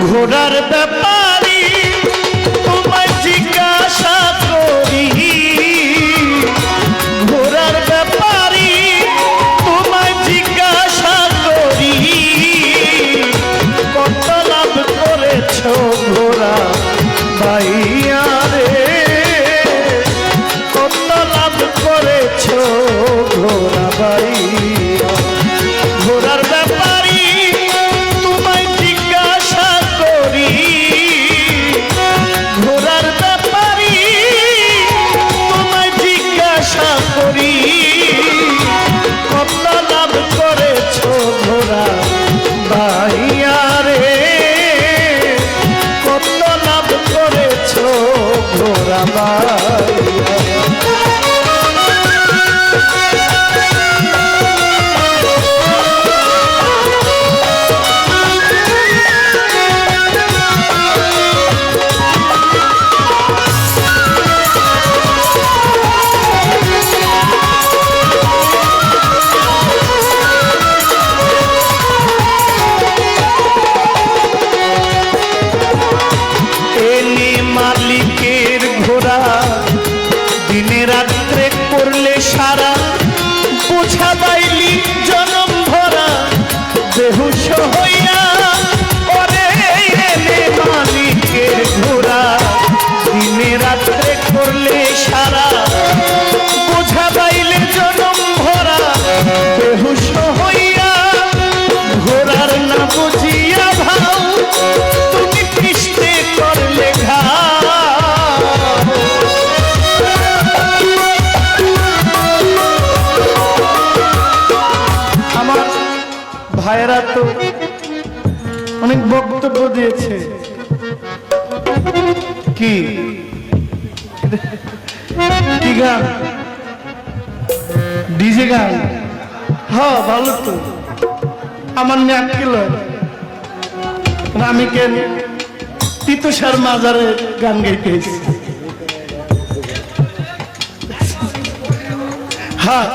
ঘোড়ার ব্যাপারি, তোমায় জিজ্ঞাসা করি। ঘোড়ার ব্যাপারি, তোমায় জিজ্ঞাসা করি। কত লাভ করেছ ঘোড়া ভাইয়া রে? কত লাভ করেছ ঘোড়া ভাইয়া? ভাইয়েরা তো অনেক বক্তব্য দিয়েছে। কি? গান? ডিজে গান? হ্যাঁ ভালো তো। আমার ন্যাক কিলো আমি কেন তিতুষার মাজারে গান গাইতে এসেছি। হ্যাঁ।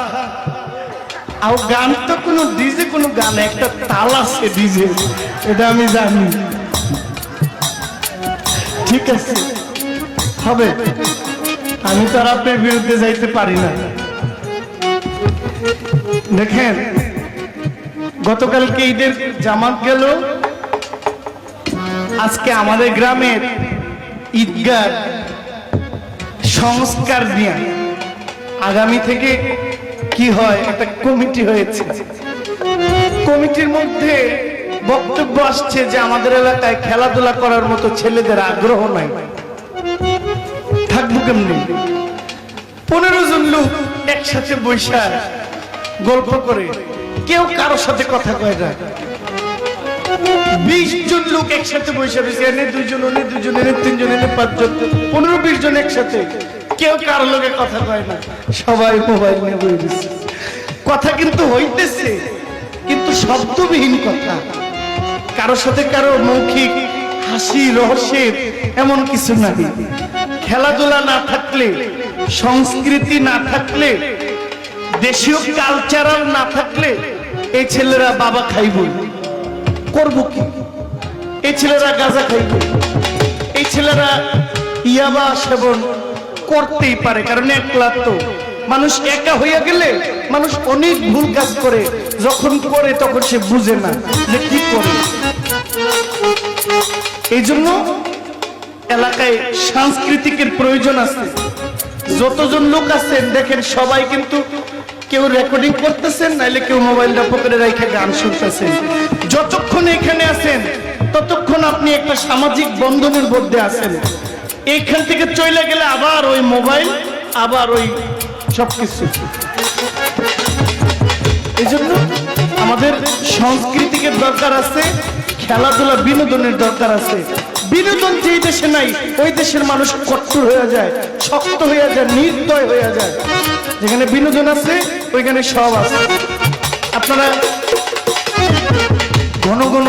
গান তো কোনো ডিজে, কোনো গান, একটা তাল আছে ডিজে, এটা আমি জানি। ঠিক আছে, হবে। আমি তো আর আপনার বিরুদ্ধে যাইতে পারি না। দেখেন, গতকালকে ঈদের জামাত গেল। আজকে আমাদের গ্রামের ঈদগার সংস্কার নিয়ে আগামী থেকে কি হয়? একটা কমিটি হয়েছে। কমিটির মধ্যে বক্তব্য আসছে যে আমাদের এলাকায় খেলাধুলা করার মতো ছেলেদের আগ্রহ নাই। থাকব কেমনি? পনেরো জন লোক একসাথে বৈশা গল্প করে। কেউ কারোর সাথে কথা কয় না। বিশ জন লোক একসাথে বসে রয়েছে। এনে দুইজন এনে দুইজন, এনে তিনজন, এনে পাঁচজন। পনেরো, বিশ জন একসাথে। কেউ কারও লোকে কথা কয় না। সবাই মোবাইল নিয়ে রয়েছে কথা কিন্তু হইতেছে, কিন্তু শব্দবিহীন কথা। কারও সাথে কারও মৌখিক হাসি রহস্যের এমন কিছু নাই। খেলাধুলা না থাকলে, সংস্কৃতি না থাকলে, দেশীয় কালচারাল না থাকলে, এই ছেলেরা বাবা খাইব। করব কি? এই ছেলেরা গাঁজা খাইব। এই ছেলেরা ইয়াবা সেবন করতেই পারে, কারণ একলা তো। মানুষ একা হইয়া গেলে মানুষ অনেক ভুল কাজ করে। যখন করে তখন সে বুঝে না যে কি করে। এই জন্য এলাকায় সাংস্কৃতিকের প্রয়োজন আছে। যতজন লোক আছেন, দেখেন সবাই কিন্তু কেউ রেকর্ডিং করতেছেন, নাইলে কেউ মোবাইলটা পকেটে রেখে গান শুনতেছেন। যতক্ষণ এখানে আছেন, ততক্ষণ আপনি একটা সামাজিক বন্ধনের মধ্যে আছেন। এইখান থেকে চলে গেলে আবার ওই মোবাইল, আবার ওই সবকিছু। এই জন্য আমাদের সংস্কৃতিকে দরকার আছে, খেলাধুলা বিনোদনের দরকার আছে। বিনোদন যেই দেশে নাই, ওই দেশের মানুষ কঠোর হয়ে যায়, শক্ত হয়ে যায়, নির্দয় হয়ে যায়। যেখানে বিনোদন আছে, ওইখানে সব আছে। আপনারা ঘন ঘন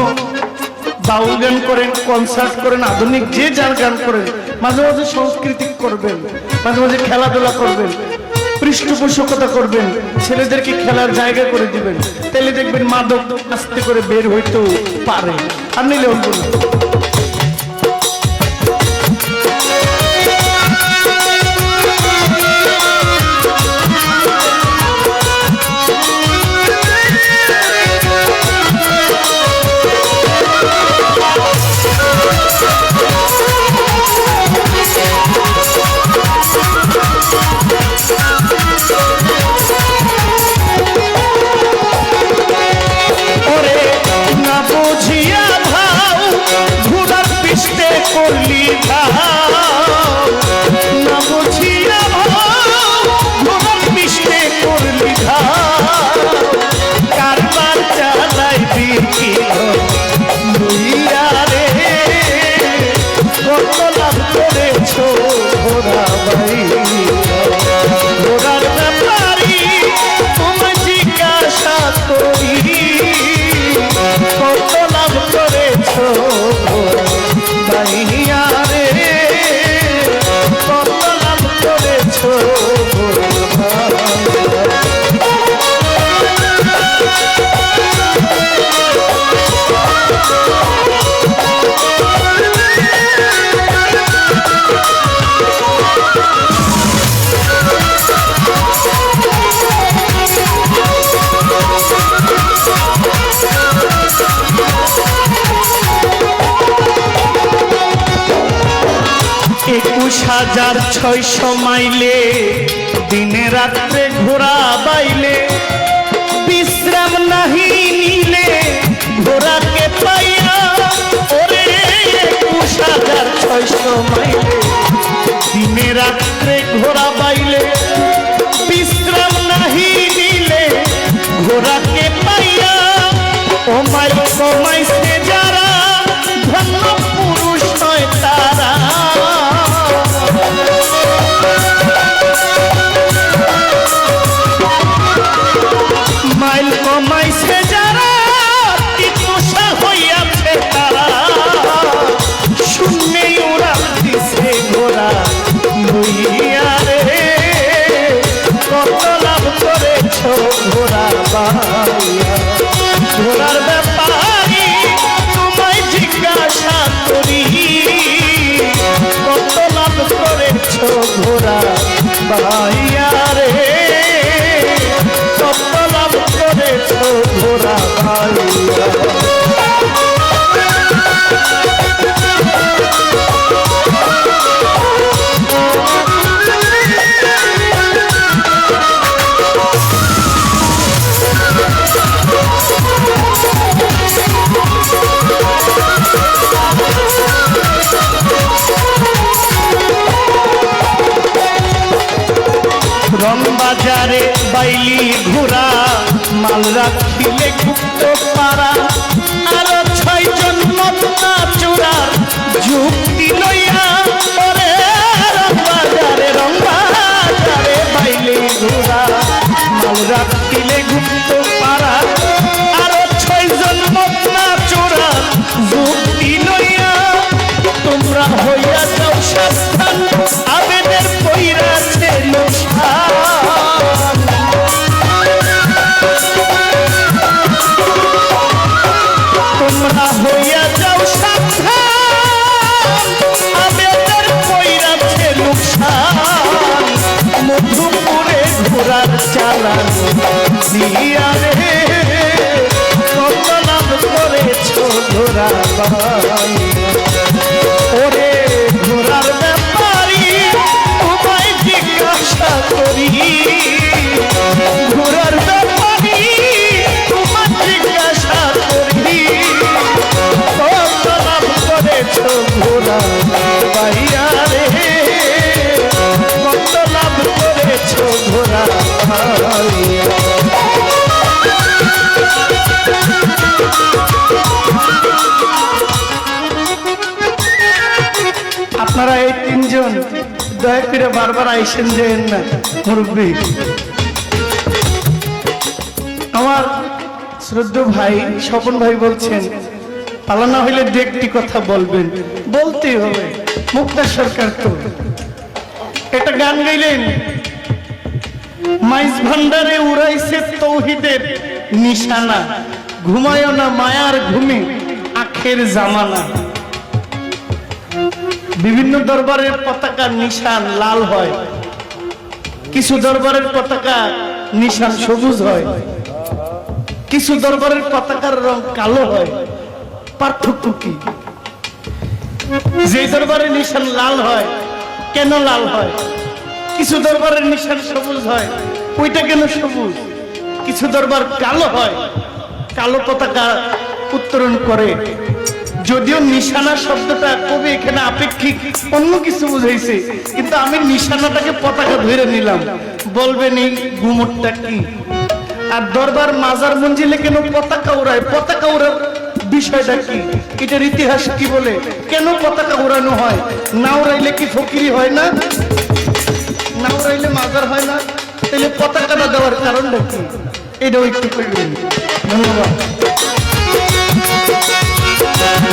বাউল গান করেন, কনসার্ট করেন, আধুনিক যে যার গান করেন মাঝে মাঝে সাংস্কৃতিক করবেন, মাঝে মাঝে খেলাধুলা করবেন, পৃষ্ঠপোষকতা করবেন, ছেলেদেরকে খেলার জায়গা করে দিবেন। তাহলে দেখবেন মাদক আস্তে করে বের হইতেও পারে। আর নিলে हरी না হাজার ছয়শো মাইলে দিনে রাত্রে ঘোরা বাইলে। বিশ্রাম নাহি নিলে, ঘোড়াকে পাইয়া ওরে একুশ হাজার ছয়শো মাইলে দিনে রাত্রে ঘোড়া বাইলে, বিশ্রাম নাহি বাজারে বাইলি ঘোরা মাল রাখিলে গুপ্ত পারা আরও ছয় জন মত্তা চূড়ার যুক্তি লইয়া পরে বাজারে রং বাজারে বাইলি ঘোরা মাল রাখিলে হইয়া যাও সাবধান। আবেদের পইরাছে লোকসান মধুপুরে ঘোরার চালান দিয়া রে। কত লাভ করেছ ঘোরা আপনারা এই তিনজন, দয়া করে বারবার আইসেন যেন না, মুরব্বী। আমার শ্রদ্ধ ভাই, স্বপন ভাই বলছেন, পালানা হইলে দু একটি কথা বলবেন। বলতেই হবে, মুক্তা সরকার তো। এটা গান গাইলেন, মাইজ ভান্ডারে উড়াইছে তৌহিদের নিশানা, ঘুমায় না মায়ার ঘুমে, আখের জামানা। বিভিন্ন দরবারের পতাকার নিশান লাল হয়। কিছু দরবারের পতাকা নিশান সবুজ হয়। কিছু দরবারের পতাকার রং কালো হয়। পার্থক্য কি? যে দরবারের নিশান লাল হয়, কেন লাল হয়? কিছু দরবারের নিশান সবুজ হয়, ওইটা কেন সবুজ? কিছু দরবার কালো হয়, কালো পতাকা উত্তোলন করে। যদিও নিশানা শব্দটা কবি এখানে আপেক্ষিক, অন্য কিছু বুঝাইছে, কিন্তু আমি নিশানাটাকে পতাকা ধরে নিলাম। বলবেন এই ঘুমটটা কি? আর দরবার মাজার মঞ্জিলে কেন পতাকা উড়ায়? পতাকা উড়ার বিষয়টা কি? এটার ইতিহাস কি বলে? কেন পতাকা উড়ানো হয়? না উড়াইলে কি ফকিরি হয় না? না উড়াইলে মাজার হয় না? তাহলে পতাকাটা দেওয়ার কারণটা কি? এটাও একটু ধন্যবাদ।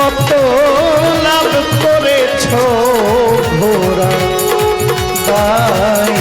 কত লাভ করেছ ভোরা তাই।